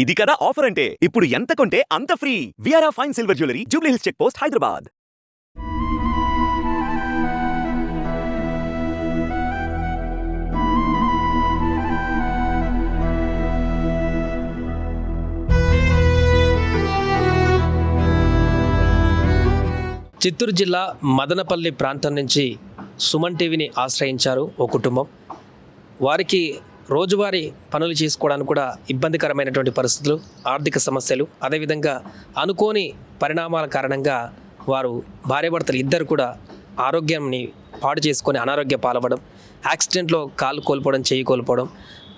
ఇది కదా ఆఫర్ అంటే? ఇప్పుడు ఎంత కొంటే అంత free విఆర్ఆ fine silver jewellery Jubilee Hills check post Hyderabad Chittoor జిల్లా మదనపల్లి ప్రాంతం నుంచి సుమన్ టీవీని ఆశ్రయించారు ఓ కుటుంబం. వారికి రోజువారీ పనులు చేసుకోవడానికి కూడా ఇబ్బందికరమైనటువంటి పరిస్థితులు ఆర్థిక సమస్యలు అదేవిధంగా అనుకోని పరిణామాల కారణంగా వారు భార్యాభర్తలు ఇద్దరు కూడా ఆరోగ్యాన్ని పాడు చేసుకొని అనారోగ్య పాలవడం యాక్సిడెంట్లో కాలు కోల్పోవడం చేయి కోల్పోవడం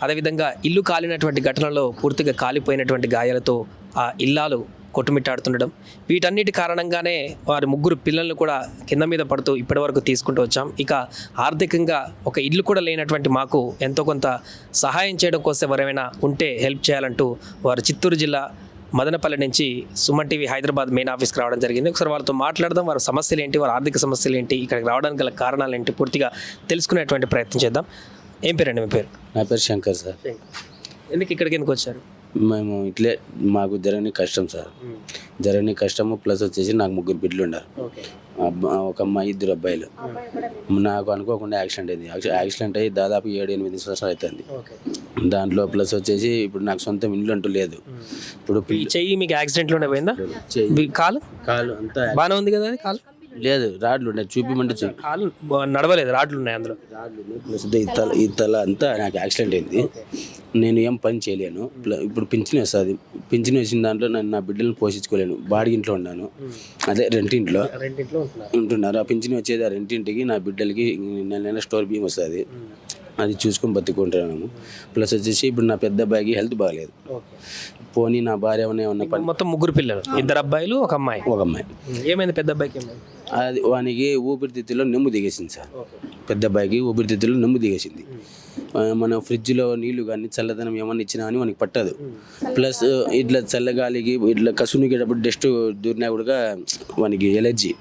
అదేవిధంగా ఇల్లు కాలినటువంటి ఘటనలో పూర్తిగా కాలిపోయినటువంటి గాయాలతో ఆ ఇల్లాలు కొట్టుమిట్టాడుతుండడం. వీటన్నిటి కారణంగానే వారి ముగ్గురు పిల్లల్ని కూడా కింద మీద పడుతూ ఇప్పటివరకు తీసుకుంటూ వచ్చాం. ఇక ఆర్థికంగా ఒక ఇల్లు కూడా లేనటువంటి మాకు ఎంతో కొంత సహాయం చేయడం కోసం ఎవరైనా ఉంటే హెల్ప్ చేయాలంటూ వారు చిత్తూరు జిల్లా మదనపల్లి నుంచి సుమన్ టీవీ హైదరాబాద్ మెయిన్ ఆఫీస్కి రావడం జరిగింది. ఒకసారి వాళ్ళతో మాట్లాడదాం వారి సమస్యలు ఏంటి వారి ఆర్థిక సమస్యలు ఏంటి ఇక్కడికి రావడానికి గల కారణాలు ఏంటి పూర్తిగా తెలుసుకునేటువంటి ప్రయత్నం చేద్దాం. ఏం పేరండి మీ పేరు? నా పేరు శంకర్ సార్. ఎందుకు ఇక్కడికి ఎందుకు వచ్చారు? మేము ఇట్లే మాకు జరగని కష్టం సార్. జరగని కష్టము ప్లస్ వచ్చేసి నాకు ముగ్గురు బిడ్డలు ఉన్నారు. ఒక అమ్మాయి ఇద్దరు అబ్బాయిలు. నాకు అనుకోకుండా యాక్సిడెంట్ అయింది. యాక్సి- యాక్సిడెంట్ అయ్యి దాదాపు ఏడు ఎనిమిది సంవత్సరాలు అవుతుంది. ఓకే. దాంట్లో ప్లస్ వచ్చేసి ఇప్పుడు నాకు సొంతం ఇల్లు అంటూ లేదు. ఇప్పుడు చెయ్యి మీకు యాక్సిడెంట్లోనే పోయిందా? కాలు? కాలు అంతా బాగానే ఉంది కదా అది కాలు? లేదు రాడ్లు ఉన్నాయి చూపిమంటే చూ కాలు బా- నడవలేదు రాడ్లు ఉన్నాయి అందులో. రాడ్లు ఉన్నాయి ప్లస్ తల ఈ తల అంతా నాకు యాక్సిడెంట్ అయింది. నేను ఏం పని చేయలేను. ప్ల- ఇప్పుడు పింఛన్ వస్తుంది. పింఛన్ వచ్చిన దాంట్లో నేను నా బిడ్డలను పోషించుకోలేను. బాడీ ఇంట్లో ఉన్నాను. అదే రెంటింట్లో. రెండింట్లో ఉంటున్నారు. ఉంటున్నారు. ఆ పింఛన్ వచ్చేది ఆ రెంటింటికి నా బిడ్డలకి నెల నెల స్టోర్ బియ్యం వస్తుంది. అది చూసుకొని బతుకుంటున్నాము ప్లస్ వచ్చేసి ఇప్పుడు నా పెద్ద అబ్బాయికి హెల్త్ బాగాలేదు. ఓకే. పోనీ నా భార్య ఏమైనా ఏమన్నా పని మొత్తం ముగ్గురు పిల్లలు. ఇద్దరు అబ్బాయిలు ఒక అమ్మాయి. ఒక అమ్మాయి. ఏమైంది పెద్ద అబ్బాయికి ఏమైంది? అది వానికి ఊపిరితిత్తులో నెమ్ము దిగేసింది సార్. పెద్ద అబ్బాయికి ఊపిరితిత్తులో నెమ్ము దిగేసింది. మన ఫ్రిడ్జ్లో నీళ్ళు కానీ చల్లదనం ఏమన్నా ఇచ్చినా అని మనకి పట్టదు. ప్లస్ ఇట్లా చల్లగాలికి ఇట్లా కసునికేటప్పుడు డస్ట్ దూరినా కూడా వానికి ఎలర్జీ.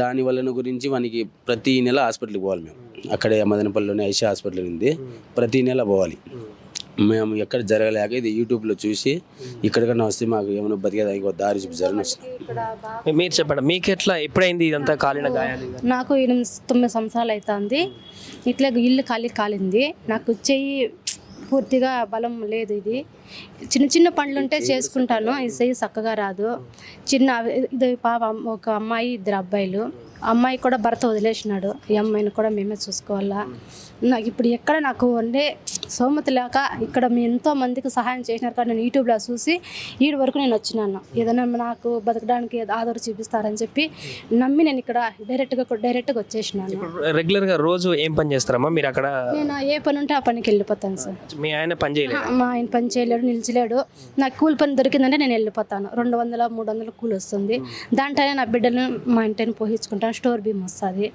దాని వలన గురించి మనకి ప్రతి నెల హాస్పిటల్కి పోవాలి మేము. అక్కడే మదనపల్లిలోనే ఐషా హాస్పిటల్ ఉంది. ప్రతి నెల పోవాలి. మేము ఎక్కడ జరగలేక ఇది యూట్యూబ్లో చూసి ఇక్కడికన్నా వస్తే మాకు ఏమైనా బతికేదానికి ఒక దారి చూపించాలని వచ్చినాం. మీ- మీరు చెప్పండి మీకు ఎట్లా ఎప్పుడైంది ఇదంతా కాలిన గాయాలు? నాకు ఎనిమిది తొమ్మిది సంవత్సరాలు అవుతుంది ఇట్లా ఇల్లు ఖాళీ కాలింది. నాకు చెయ్యి పూర్తిగా బలం లేదు ఇది. చిన్న చిన్న పనులు ఉంటే చేసుకుంటాను. ఈ చెయ్యి చక్కగా రాదు. చిన్న ఇది పాప ఒక అమ్మాయి ఇద్దరు అబ్బాయిలు. అమ్మాయి కూడా భర్త వదిలేసినాడు. ఈ అమ్మాయిని కూడా మేమే చూసుకోవాలా. నాకు ఇప్పుడు ఎక్కడ నాకు అంటే సోమత లేక ఇక్కడ మీ ఎంతో మందికి సహాయం చేసినారు కానీ నేను యూట్యూబ్లో చూసి ఈడు వరకు నేను వచ్చినాను. ఏదైనా నాకు బతకడానికి ఆధార్ చూపిస్తారని చెప్పి నమ్మి నేను ఇక్కడ డైరెక్ట్గా డైరెక్ట్గా వచ్చేసినాను. రెగ్యులర్గా రోజు ఏం పని చేస్తారమ్మా? మీరు అక్కడ నేను ఏ పని ఉంటే ఆ పనికి వెళ్ళిపోతాను సార్. మీ ఆయన పని చేయలేదు? మా ఆయన పని చేయలేడు నిలిచలేడు. నాకు కూలి పని దొరికిందంటే నేను వెళ్ళిపోతాను. రెండు వందల మూడు వందల కూలి వస్తుంది. దాంట్లోనే నా బిడ్డలను మా ఇంటిని స్టోర్ బియ్యం వస్తుంది.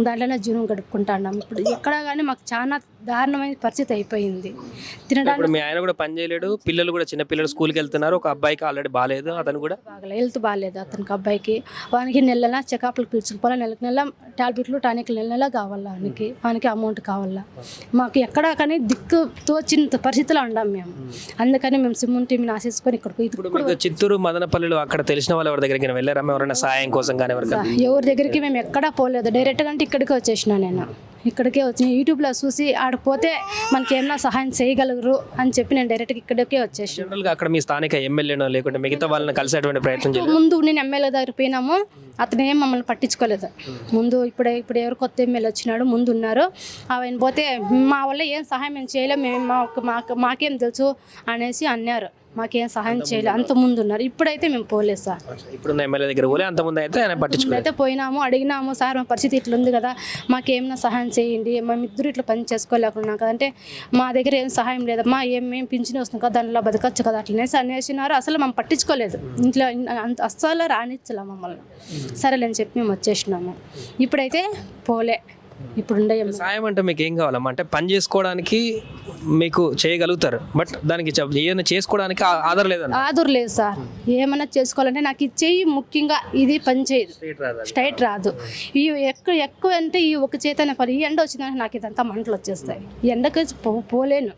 దాంట్లోనే జీవనం గడుపుకుంటాను ఇప్పుడు ఎక్కడ కానీ మాకు చాలా దారుణమైన పరిస్థితి అయిపోయింది. తినడానికి ఇప్పుడు మీ ఆయన కూడా పని చేయలేడు పిల్లలు కూడా చిన్న పిల్లలు స్కూల్కి వెళ్తున్నారు ఒక అబ్బాయికి ఆల్రెడీ బాగాలేదు అతను కూడా? బాగలే హెల్త్ బాగాలేదు అతనికి అబ్బాయికి. వానికి నెల నెల చెకప్లకు పిలుచుకుపోవాలి నెలకు నెల టాబ్లెట్లు టానిక్లు నెల నెల కావాలా వానికి వానికి అమౌంట్ కావాలా? మాకు ఎక్కడా కానీ దిక్కు తోచిన పరిస్థితిలో ఉండాం మేము. అందుకని మేము సిమ్మున్ టీంని ఆశించుకొని ఇక్కడికి ఇప్పుడు మీకు చిత్తూరు మదనపల్లిలో అక్కడ తెలిసిన వాళ్ళ ఎవరి దగ్గరికి వెళ్ళారమ్మా ఎవరైనా సహాయం కోసం కానీ ఎవరికైనా ఎవరి దగ్గరికి మేము ఎక్కడా పోలేదు. డైరెక్ట్గా అంటే ఇక్కడికే వచ్చేసిన నేను. ఇక్కడికే వచ్చిన యూట్యూబ్లో చూసి ఆడికి పోతే మనకి ఏమన్నా సహాయం చేయగలరు అని చెప్పి నేను డైరెక్ట్గా ఇక్కడికే వచ్చేసిన. జనరల్గా అక్కడ మీ స్థానిక ఎమ్మెల్యేనో లేకుంటే మిగతా వాళ్ళని కలిసేటువంటి ప్రయత్నం చేయలేదు? ముందు నేను ఎమ్మెల్యే దగ్గర పోయినాము. అతను ఏం మమ్మల్ని పట్టించుకోలేదు. ముందు ఇప్పుడే ఇప్పుడు ఎవరు కొత్త ఎమ్మెల్యే వచ్చినాడు ముందు ఉన్నారు. ఆయన పోతే మా వల్ల ఏం సహాయం మేము చేయలేము మేము మాకు మాకేం తెలుసు అనేసి అన్నారు. మాకేం సహాయం చేయలేదు అంత ముందు ఉన్నారు ఇప్పుడైతే మేము పోలేదు సార్. ఇప్పుడున్న ఎమ్మెల్యే దగ్గర పోలే అంత ముందు అయితే పట్టించుకోలేదు. అయితే పోయినాము అడిగినాము సార్ మా పరిస్థితి ఇట్లా ఉంది కదా మాకేమైనా సహాయం చేయండి మేము ఇద్దరు ఇట్లా పని చేసుకోలేకున్నాం కదా అంటే మా దగ్గర ఏం సహాయం లేదమ్మా ఏం మేము పింఛన్ వస్తుంది కదా దానిలో బతకచ్చు కదా అట్లనేసి అనేసినారు. అసలు మేము పట్టించుకోలేదు. ఇంట్లో అంత అస్సలు రానిచ్చలే మమ్మల్ని. సరేలేని చెప్పి మేము వచ్చేసినాము. ఇప్పుడైతే పోలే. ఇప్పుడు సాయం అంటే మీకు ఏం కావాలమ్మా? అంటే పని చేసుకోవడానికి మీకు చేయగలుగుతారు. బట్ దానికి ఏదైనా చేసుకోవడానికి ఆధారం లేదన్న. ఆదురు లేదు సార్. ఏమైనా చేసుకోవాలంటే నాకు ఇచ్చేయి ముఖ్యంగా ఇది పని చేయదు. స్ట్రైట్ రాదు ఈ ఎక్కువ ఎక్కువ అంటే ఈ ఒక చేతన పని ఈ ఎండ వచ్చిందంటే నాకు ఇదంతా మంటలు వచ్చేస్తాయి. ఈ ఎండకి పో పోలేను.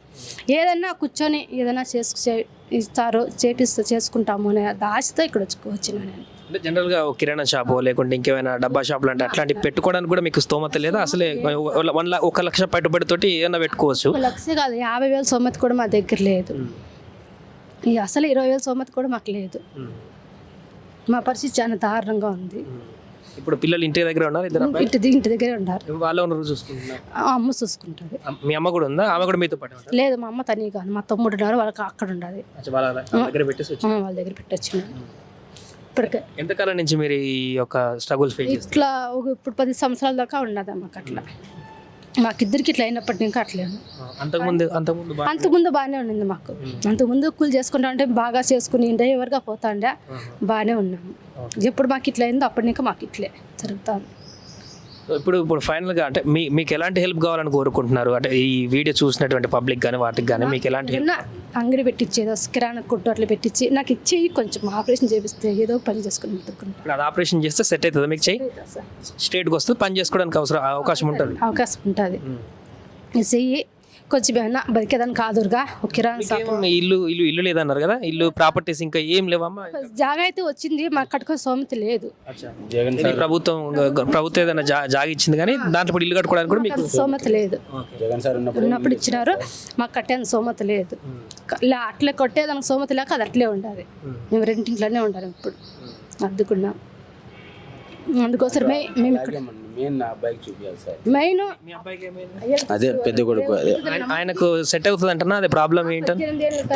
ఏదైనా కూర్చొని ఏదైనా చేసు చే- ఇస్తారు చేపిస్తూ చేసుకుంటాము అనే ఆశతో ఇక్కడ వచ్చి వచ్చిన నేను. అంటే జనరల్గా ఒక కిరాణా షాపు లేకుంటే ఇంకేమైనా డబ్బా షాపులు అంటే అట్లాంటివి పెట్టుకోవడానికి కూడా మీకు స్తోమత లేదా? అసలే వన్ లా ఒక లక్ష పెట్టుబడితోటి ఏమైనా పెట్టుకోవచ్చు. లక్ష కాదు యాభై వేల సొమ్మతి కూడా మా దగ్గర లేదు. ఈ అసలు ఇరవై వేల సొమ్మతి కూడా మాకు లేదు. మా పరిస్థితి చాలా దారుణంగా ఉంది. ఇప్పుడు పిల్లలు ఇంటి దగ్గర ఉన్నారు ఇద్దరు ఇంటి ఇంటి దగ్గరే ఉన్నారు. వాళ్ళ ఉన్నారు చూసుకుంటున్నారు. ఆ అమ్మ చూసుకుంటుంది. అమ్- మీ అమ్మ కూడా ఉందా? ఆమె కూడా మీతో పాటు లేదు మా అమ్మ తనీ కాదు. మా తమ్ముడు ఉన్నారు వాళ్ళకి అక్కడ ఉండదు వాళ్ళ దగ్గర పెట్టేసి వాళ్ళ దగ్గర పెట్టొచ్చు ఇప్పటికే. ఎంతకాలం నుంచి మీరు ఈ యొక్క స్ట్రగుల్స్ ఫేస్ ఇట్లా ఒక ఇప్పుడు పది సంవత్సరాల దాకా ఉన్నది మాకు అట్లా. మాకిద్దరికి ఇట్లా అయినప్పటి నుంచి అట్లేను అంతకుముందు అంతకుముందు అంతకుముందు బాగానే ఉండింది మాకు. అంతకుముందు కూలి చేసుకుంటా అంటే బాగా చేసుకుని డ్రైవర్గా పోతాండే బాగానే ఉన్నాము. ఎప్పుడు మాకు ఇట్లా అయిందో అప్పటి నుంచి మాకు ఇట్లే జరుగుతుంది. ఇప్పుడు ఇప్పుడు ఫైనల్గా అంటే మీ మీకు ఎలాంటి హెల్ప్ కావాలని కోరుకుంటున్నారు? అంటే ఈ వీడియో చూసినటువంటి పబ్లిక్ కానీ వాటికి కానీ మీకు ఎలాంటి అంగడి పెట్టించేదో కిరాణా కొట్టు అట్లా పెట్టించి నాకు ఇచ్చేయి కొంచెం ఆపరేషన్ చేపిస్తే ఏదో పని చేసుకుని. ఇప్పుడు అది ఆపరేషన్ చేస్తే సెట్ అవుతుంది మీకు చెయ్యి? స్ట్రేట్గా వస్తుంది పని చేసుకోవడానికి అవసరం అవకాశం ఉంటుంది. అవకాశం ఉంటుంది. చెయ్యి కొంచెం ఏమన్నా బతికేదానికి కాదురుగా ఒక కిరాణా షాప్. ఏం ఇల్లు ఇల్లు ఇల్లు లేదన్నారు కదా? ఇల్లు ప్రాపర్టీస్ ఇంకా ఏం లేవమ్మా? జాగా అయితే వచ్చింది మాకు కట్టుకునే సోమతి లేదు. జగన్ ఇది ప్రభుత్వం ప్రభుత్వం ఏదైనా జా జాగా ఇచ్చింది కానీ దాంట్లో ఇప్పుడు ఇల్లు కట్టుకోవడానికి కూడా మీకు సోమతి లేదు. జగన్ సార్ ఉన్నప్పుడు ఉన్నప్పుడు ఇచ్చినారు మాకు కట్టేందుకు సోమతి లేదు. ఇలా అట్లే కొట్టేదానికి సోమతి లేక అది అట్లే ఉండాలి. మేము. రెండింట్లోనే ఉండాలి ఇప్పుడు. అద్దుకున్నాం. అందుకోసమే మేము ఇక్కడ మెయిన్ నా అబ్బాయికి చూపించాలి సార్. మెయిన్ అదే పెద్ద కొడుకు అదే. ఆయన- ఆయనకు సెట్ అవుతుంది అంటున్నా అదే ప్రాబ్లం ఏంటని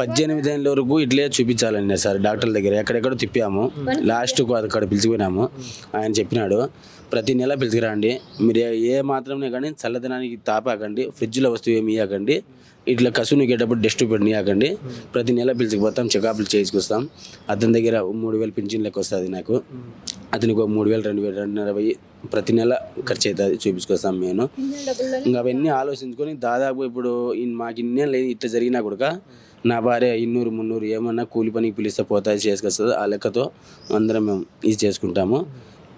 పద్దెనిమిది ఏళ్ళ వరకు ఇట్లే చూపించాలన్నారు సార్ డాక్టర్ దగ్గర. ఎక్కడెక్కడ తిప్పాము. లాస్ట్కు అక్కడ పిలిచిపోయినాము. ఆయన చెప్పినాడు ప్రతి నెల పిలుచుకురండి మీరు ఏ- మాత్రమే కానీ చల్లదనానికి తాపాకండి ఫ్రిడ్జ్లో వస్తువు ఏమి ఇవ్వకండి ఇట్లా కసును గేటప్పుడు డస్ట్ పెట్టియాకండి ప్రతి నెల పిలుచుకుపోతాం చెకప్లు చేసుకొస్తాం అతని దగ్గర మూడు వేలు పింఛన్ లెక్క వస్తుంది నాకు. అతనికి ఒక మూడు వేలు రెండు వేలు రెండున్నర వెయ్యి ప్రతి నెల ఖర్చు అవుతుంది చూపించుకొస్తాం నేను. ఇంకా అవన్నీ ఆలోచించుకొని దాదాపు ఇప్పుడు మాకు ఇన్నే లేదు ఇట్లా జరిగినా కూడా నా భార్య ఇన్నూరు మున్నూరు ఏమన్నా కూలి పనికి పిలిస్తే పోతాయి చేసుకొస్తుంది. ఆ లెక్కతో అందరం మేము ఇది చేసుకుంటాము.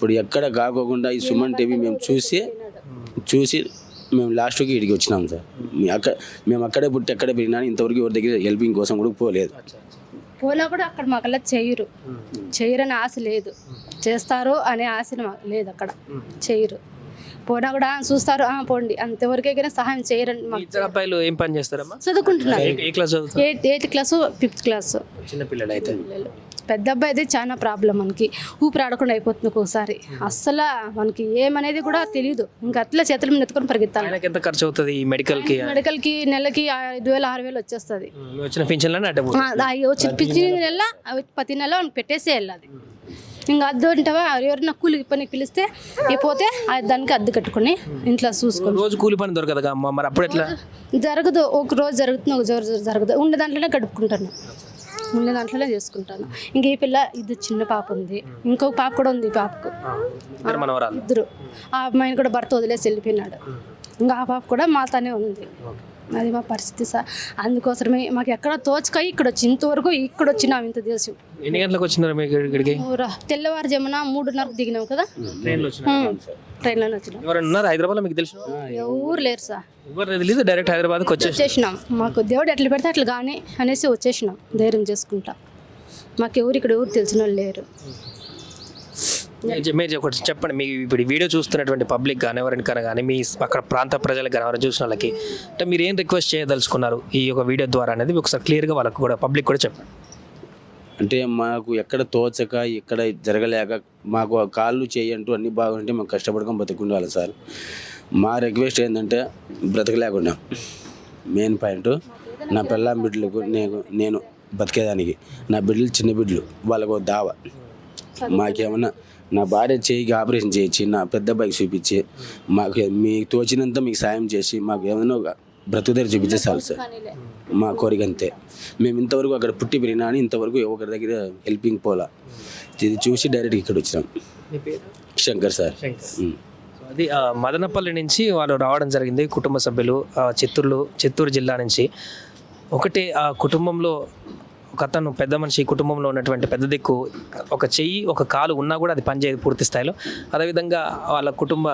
ఇప్పుడు ఎక్కడ కాకోకుండా ఈ సుమన్ టీవీ మేము చూసి చూసి మేము లాస్ట్కి ఇడికి వచ్చినాం సార్. అక్కడ మేము అక్కడే పుట్టి అక్కడే పెరిగినా ఇంతవరకు ఎవరి దగ్గర హెల్పింగ్ కోసం కూడా పోలేదు. పోనా కూడా అక్కడ మాకల్లా చేయరు. చేయరని ఆశ లేదు. చేస్తారు అనే ఆశ మాకు లేదు అక్కడ. చేయరు. పోనా కూడా "ఆ, చూస్తారు "ఆ, పోండి. అంతవరకే కానీ సహాయం మాకు ఇద్దరు అబ్బాయిలు ఏం పని చేస్తారమ్మా? చదువుకుంటున్నారు. ఏ- class eighth eighth class fifth class. చిన్న పిల్లలు అయితే. పెద్ద అబ్బాయి అయితే చాలా ప్రాబ్లం మనకి. ఊపిరి ఆడకుండా అయిపోతుంది ఒక్కోసారి. అస్సలు మనకి ఏమనేది కూడా తెలియదు ఇంకా అట్లా చేతుల మీద ఎత్తుకొని పరిగెత్తాలి. ఎంత ఖర్చు అవుతుంది ఈ మెడికల్కి మెడికల్కి నెలకి ఐదు వేలు ఆరు వేలు వచ్చేస్తుంది వచ్చిన అడ్డ అయ్యో చిప్పించిన నెల ప్రతి నెల పెట్టేసే వెళ్ళాలి. ఇంకా అద్దు అంటావా? ఎవరైనా కూలికి పని పిలిస్తే పోతే ఆ దానికి అద్దె కట్టుకొని ఇంట్లో చూసుకొని. రోజు కూలి పని దొరకదు మరి అప్పుడు ఎట్లా? జరగదు. ఒక రోజు జరుగుతుంది ఒక రోజు జరగదు. ఉండే దాంట్లోనే గడుపుకుంటాను. ఉండే దాంట్లోనే చేసుకుంటాను. ఇంక ఈ పిల్ల ఇది చిన్న పాప ఉంది. ఇంకొక పాప కూడా ఉంది ఈ పాపకు. ఇద్దరు ఆ అమ్మాయిని కూడా భర్త వదిలేసి వెళ్ళిపోయినాడు. ఇంకా ఆ పాప కూడా మాతోనే ఉంది. అది మా పరిస్థితి సార్. అందుకోసమే మాకు ఎక్కడ తోచుకాయి ఇక్కడ వచ్చి ఇంతవరకు ఇక్కడ వచ్చినాం ఇంత దేశం ఎన్ని గంటలకు వచ్చినారు మీకు ఇక్కడికి? ఊరా తెల్లవారుజామున మూడున్నరకు దిగినాం కదా? ట్రైన్లో ట్రైన్లోనే వచ్చినాం. మీకు తెలిసిన ఎవరు లేరు సార్. ఎవరు తెలియదు డైరెక్ట్ హైదరాబాద్కి వచ్చేసి వచ్చేసినాం మాకు దేవుడు ఎట్లా పెడితే అట్లా కానీ అనేసి వచ్చేసినాం. ధైర్యం చేసుకుంటా. మాకు ఎవరు ఇక్కడ ఎవరు తెలిసిన వాళ్ళు లేరు. మీరు ఒకటి చెప్పండి. మీ ఇప్పుడు వీడియో చూస్తున్నటువంటి పబ్లిక్ కానీ ఎవరికైనా కానీ మీ అక్కడ ప్రాంత ప్రజలకు కానీ ఎవరైనా చూసిన వాళ్ళకి అంటే మీరు ఏం రిక్వెస్ట్ చేయదలుచుకున్నారు ఈ యొక్క వీడియో ద్వారా అనేది ఒకసారి క్లియర్గా వాళ్ళకు కూడా పబ్లిక్ కూడా చెప్పండి. అంటే మాకు ఎక్కడ తోచక ఎక్కడ జరగలేక మాకు ఆ కాళ్ళు చేయంటూ అన్ని బాగుంటే మేము కష్టపడకుండా బతుకుండాలి సార్. మా రిక్వెస్ట్ ఏంటంటే బ్రతకలేకుండా. మెయిన్ పాయింట్ నా పిల్లం బిడ్డలకు నేను నేను బతికేదానికి. నా బిడ్డలు చిన్న బిడ్డలు. వాళ్ళకు ఒక దావ. మాకేమన్నా నా భార్య చేయికి ఆపరేషన్ చేయించి నా పెద్ద అబ్బాయికి చూపించి మాకు మీకు తోచినంత మీకు సాయం చేసి మాకు ఏమైనా ఒక బ్రతుకుదారి చూపించే చాలు సార్. మా కోరిక అంతే. మేము ఇంతవరకు అక్కడ పుట్టి పెరిగినా అని ఇంతవరకు ఒకరి దగ్గర హెల్పింగ్ పోలా. ఇది చూసి డైరెక్ట్ ఇక్కడ వచ్చినాం. శంకర్ సార్. అది ఆ, మదనపల్లి నుంచి వాళ్ళు రావడం జరిగింది కుటుంబ సభ్యులు ఆ, చిత్తూరులో చిత్తూరు జిల్లా నుంచి. ఒకటి ఆ కుటుంబంలో ఒక అతను పెద్ద మనిషి కుటుంబంలో ఉన్నటువంటి పెద్ద దిక్కు ఒక చెయ్యి ఒక కాలు ఉన్నా కూడా అది పనిచేయదు పూర్తి స్థాయిలో. అదేవిధంగా వాళ్ళ కుటుంబ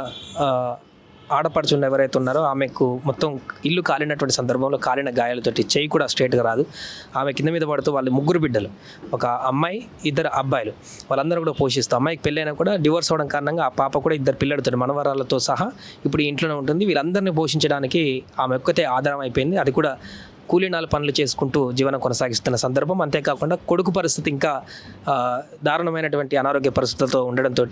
ఆడపడుచున్న ఎవరైతే ఉన్నారో ఆమెకు మొత్తం ఇల్లు కాలినటువంటి సందర్భంలో కాలిన గాయాలతోటి చెయ్యి కూడా స్ట్రేట్గా రాదు. ఆమె కింద మీద పడుతూ వాళ్ళు ముగ్గురు బిడ్డలు ఒక అమ్మాయి ఇద్దరు అబ్బాయిలు. వాళ్ళందరూ కూడా పోషిస్తూ అమ్మాయికి పెళ్ళైనా కూడా డివోర్స్ అవ్వడం కారణంగా ఆ పాప కూడా ఇద్దరు పిల్లలతో మనవరాలతో సహా ఇప్పుడు ఇంట్లోనే ఉంటుంది. వీళ్ళందరినీ పోషించడానికి ఆమె ఒక్కతే ఆధారం అయిపోయింది. అది కూడా కూలీనాల పనులు చేసుకుంటూ జీవనం కొనసాగిస్తున్న సందర్భం. అంతేకాకుండా కొడుకు పరిస్థితి ఇంకా దారుణమైనటువంటి అనారోగ్య పరిస్థితులతో ఉండడంతో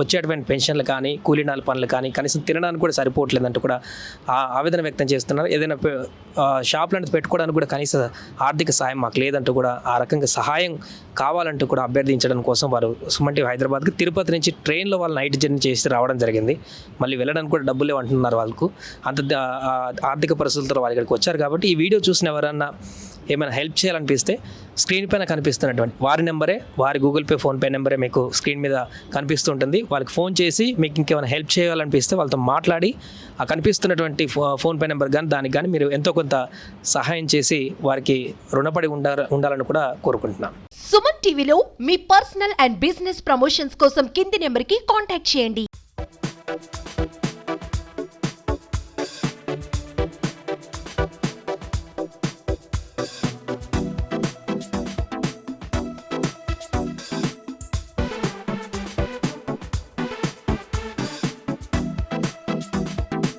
వచ్చేటువంటి పెన్షన్లు కానీ కూలీనాల పనులు కానీ కనీసం తినడానికి కూడా సరిపోవట్లేదంటూ కూడా ఆవేదన వ్యక్తం చేస్తున్నారు. ఏదైనా షాప్లను పెట్టుకోవడానికి కూడా కనీస ఆర్థిక సాయం మాకు లేదంటూ కూడా ఆ రకంగా సహాయం కావాలంటూ కూడా అభ్యర్థించడం కోసం వారు సుమంటి హైదరాబాద్కి తిరుపతి నుంచి ట్రైన్లో వాళ్ళు నైట్ జర్నీ చేసి రావడం జరిగింది. మళ్ళీ వెళ్ళడానికి కూడా డబ్బులు లేవు అంటున్నారు వాళ్ళకు. అంత ఆర్థిక పరిస్థితులతో వాళ్ళు ఇక్కడికి వచ్చారు కాబట్టి ఈ వీడియో చూసిన ఎవరన్నా ఏమైనా హెల్ప్ చేయాలనిపిస్తే స్క్రీన్ పైన కనిపిస్తున్నటువంటి వారి నెంబరే వారి గూగుల్ పే ఫోన్పే నెంబరే మీకు స్క్రీన్ మీద కనిపిస్తుంటుంది. వాళ్ళకి ఫోన్ చేసి మీకు ఇంకేమైనా హెల్ప్ చేయాలనిపిస్తే వాళ్ళతో మాట్లాడి ఆ కనిపిస్తున్నటువంటి ఫో ఫోన్పే నెంబర్ కానీ దానికి కానీ మీరు ఎంతో కొంత సహాయం చేసి వారికి రుణపడి ఉండాల ఉండాలని కూడా కోరుకుంటున్నాను సుమన్ టీవీలో మీ పర్సనల్ అండ్ బిజినెస్ ప్రమోషన్స్ కోసం కింది నెంబర్కి కాంటాక్ట్ చేయండి.